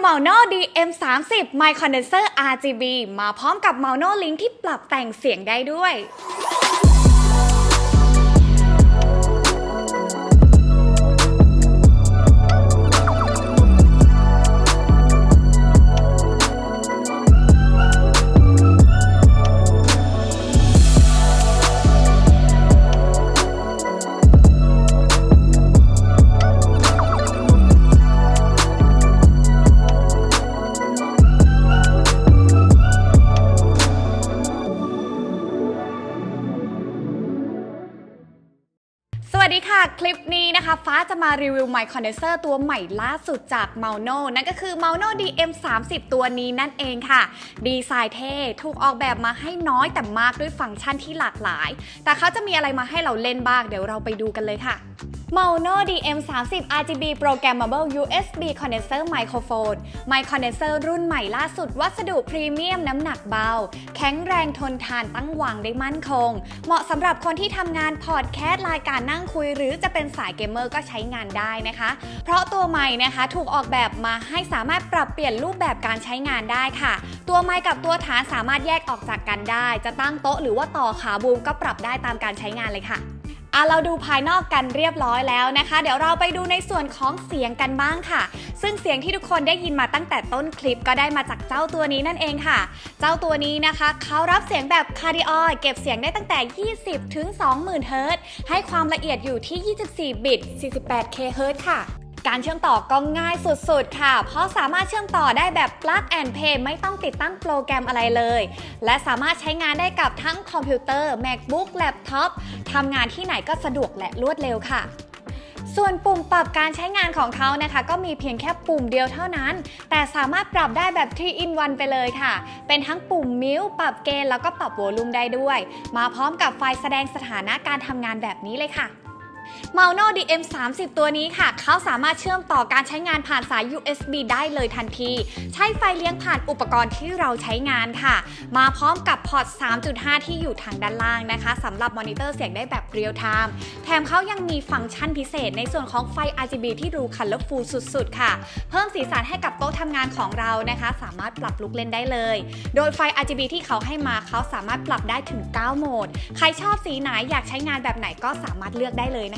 เมาโน่ DM30 My Condenser RGB มาพร้อมกับเมาโน่ลิงที่ปรับแต่งเสียงได้ด้วย วัสดีค่ะ คลิปนี้นะคะ ฟ้าจะมารีวิวไมค์คอนเดนเซอร์ตัวใหม่ล่าสุดจาก m a u n o นั่นก็คือ m a u n o DM30 ตัวนี้นั่นเองค่ะ ดีไซน์เท่ ถูกออกแบบมาให้น้อยแต่มากด้วยฟังก์ชันที่หลากหลาย แต่เขาจะมีอะไรมาให้เราเล่นบ้าง เดี๋ยวเราไปดูกันเลยค่ะ m a u n o DM30 RGB Programmable USB Condenser Microphone ไมค์คอนเดนเซอร์รุ่นใหม่ล่าสุด วัสดุพรีเมียมน้ำหนักเบา แข็งแรงทนทานตั้งวางได้มั่นคง เหมาะสำหรับคนที่ทำงานพอดแคสต์รายการนั่งคุย หรือจะเป็นสายเกมเมอร์ก็ใช้งานได้นะคะ เพราะตัวไมค์นะคะถูกออกแบบมาให้สามารถปรับเปลี่ยนรูปแบบการใช้งานได้ค่ะ ตัวไมค์กับตัวฐานสามารถแยกออกจากกันได้ จะตั้งโต๊ะหรือว่าต่อขาบูมก็ปรับได้ตามการใช้งานเลยค่ะ อะเราดูภายนอกกันเรียบร้อยแล้วนะคะ เดี๋ยวเราไปดูในส่วนของเสียงกันบ้างค่ะ ซึ่งเสียงที่ทุกคนได้ยินมาตั้งแต่ต้นคลิปก็ได้มาจากเจ้าตัวนี้นั่นเองค่ะ เจ้าตัวนี้นะคะเขารับเสียงแบบคาร์ดิออเก็บเสียงได้ตั้งแต่ 20 ถึง 20,000 เฮิรตซ์ให้ความละเอียดอยู่ที่ 24 บิต 48 เคเฮิรตซ์ค่ะ การเชื่อมต่อก็ง่ายสุดๆ ค่ะ เพราะสามารถเชื่อมต่อได้แบบ plug and play ไม่ต้องติดตั้งโปรแกรมอะไรเลย และสามารถใช้งานได้กับทั้งคอมพิวเตอร์ MacBook Laptop ทำงานที่ไหนก็สะดวกและรวดเร็วค่ะ ส่วนปุ่มปรับการใช้งานของเขานะคะ ก็มีเพียงแค่ปุ่มเดียวเท่านั้น แต่สามารถปรับได้แบบ3 in 1ไปเลยค่ะ เป็นทั้งปุ่มมิวปรับเกณฑ์แล้วก็ปรับโวลูมได้ด้วย มาพร้อมกับไฟแสดงสถานะการทำงานแบบนี้เลยค่ะ m a u n o DM30 ตัวนี้ค่ะ เขาสามารถเชื่อมต่อการใช้งานผ่านสาย USB ได้เลยทันที ใช้ไฟเลี้ยงผ่านอุปกรณ์ที่เราใช้งานค่ะ มาพร้อมกับพอร์ต 3.5 ที่อยู่ทางด้านล่างนะคะสำหรับมอนิเตอร์เสียงได้แบบเรียลไทม์แถมเขายังมีฟังก์ชันพิเศษในส่วนของไฟ RGB ที่ดูคัลเลอร์ฟูลสุดๆ ค่ะ เพิ่มสีสันให้กับโต๊ะทำงานของเรานะคะ สามารถปรับลุกเล่นได้เลย โดยไฟ RGB ที่เขาให้มาเขาสามารถปรับได้ถึง 9 โหมด ใครชอบสีไหนอยากใช้งานแบบไหนก็สามารถเลือกได้เลยนะ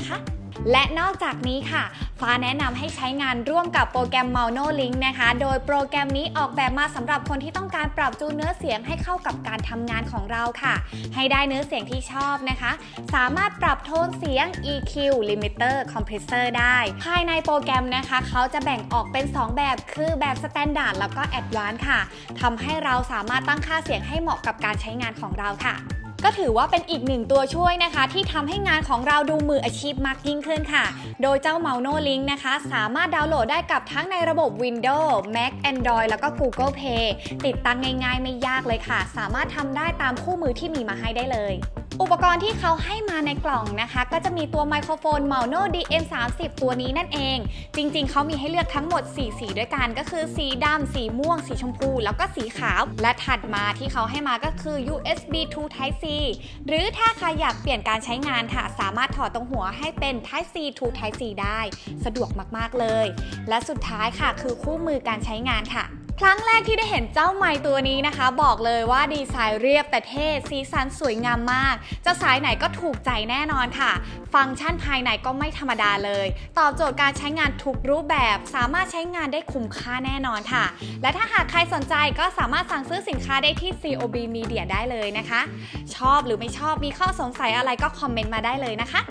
คะและนอกจากนี้ค่ะ ฟ้าแนะนำให้ใช้งานร่วมกับโปรแกรม m a n o Link นะคะ โดยโปรแกรมนี้ออกแบบมาสำหรับคนที่ต้องการปรับจูนเนื้อเสียงให้เข้ากับการทำงานของเราค่ะ ให้ได้เนื้อเสียงที่ชอบนะคะ สามารถปรับโทนเสียง EQ Limiter Compressor ได้ ภายในโปรแกรมนะคะ เขาจะแบ่งออกเป็น 2 แบบ คือแบบ Standard แล้วก็ Advanced ค่ะทำให้เราสามารถตั้งค่าเสียงให้เหมาะกับการใช้งานของเราค่ะ ก็ถือว่าเป็นอีกหนึ่งตัวช่วยนะคะ ที่ทำให้งานของเราดูมืออาชีพมากยิ่งขึ้นค่ะ โดยเจ้า m a u n o Link นะคะ สามารถดาวน์โหลดได้กับทั้งในระบบ Windows Mac Android แล้วก็ Google Play ติดตั้งง่ายๆไม่ยากเลยค่ะ สามารถทำได้ตามคู่มือที่มีมาให้ได้เลย อุปกรณ์ที่เขาให้มาในกล่องนะคะ ก็จะมีตัวไมโครโฟน m a u n o DM30 ตัวนี้นั่นเอง จริง ๆ เขามีให้เลือกทั้งหมด 4 สีด้วยกัน ก็คือสีดำสีม่วง สีชมพู แล้วก็สีขาว และถัดมาที่เขาให้มาก็คือ USB to Type C หรือถ้าใครอยากเปลี่ยนการใช้งานค่ะ สามารถถอดตรงหัวให้เป็น Type C to Type C ได้ สะดวกมากๆเลย และสุดท้ายค่ะคือคู่มือการใช้งานค่ะ ครั้งแรกที่ได้เห็นเจ้าไม้ตัวนี้นะคะ บอกเลยว่าดีไซน์เรียบแต่เท่สีสันสวยงามมาก จะสายไหนก็ถูกใจแน่นอนค่ะ ฟังก์ชันภายในก็ไม่ธรรมดาเลย ตอบโจทย์การใช้งานทุกรูปแบบ สามารถใช้งานได้คุ้มค่าแน่นอนค่ะ และถ้าหากใครสนใจก็สามารถสั่งซื้อสินค้าได้ที่ COB Media ได้เลยนะคะ ชอบหรือไม่ชอบมีข้อสงสัยอะไรก็คอมเมนต์มาได้เลยนะคะ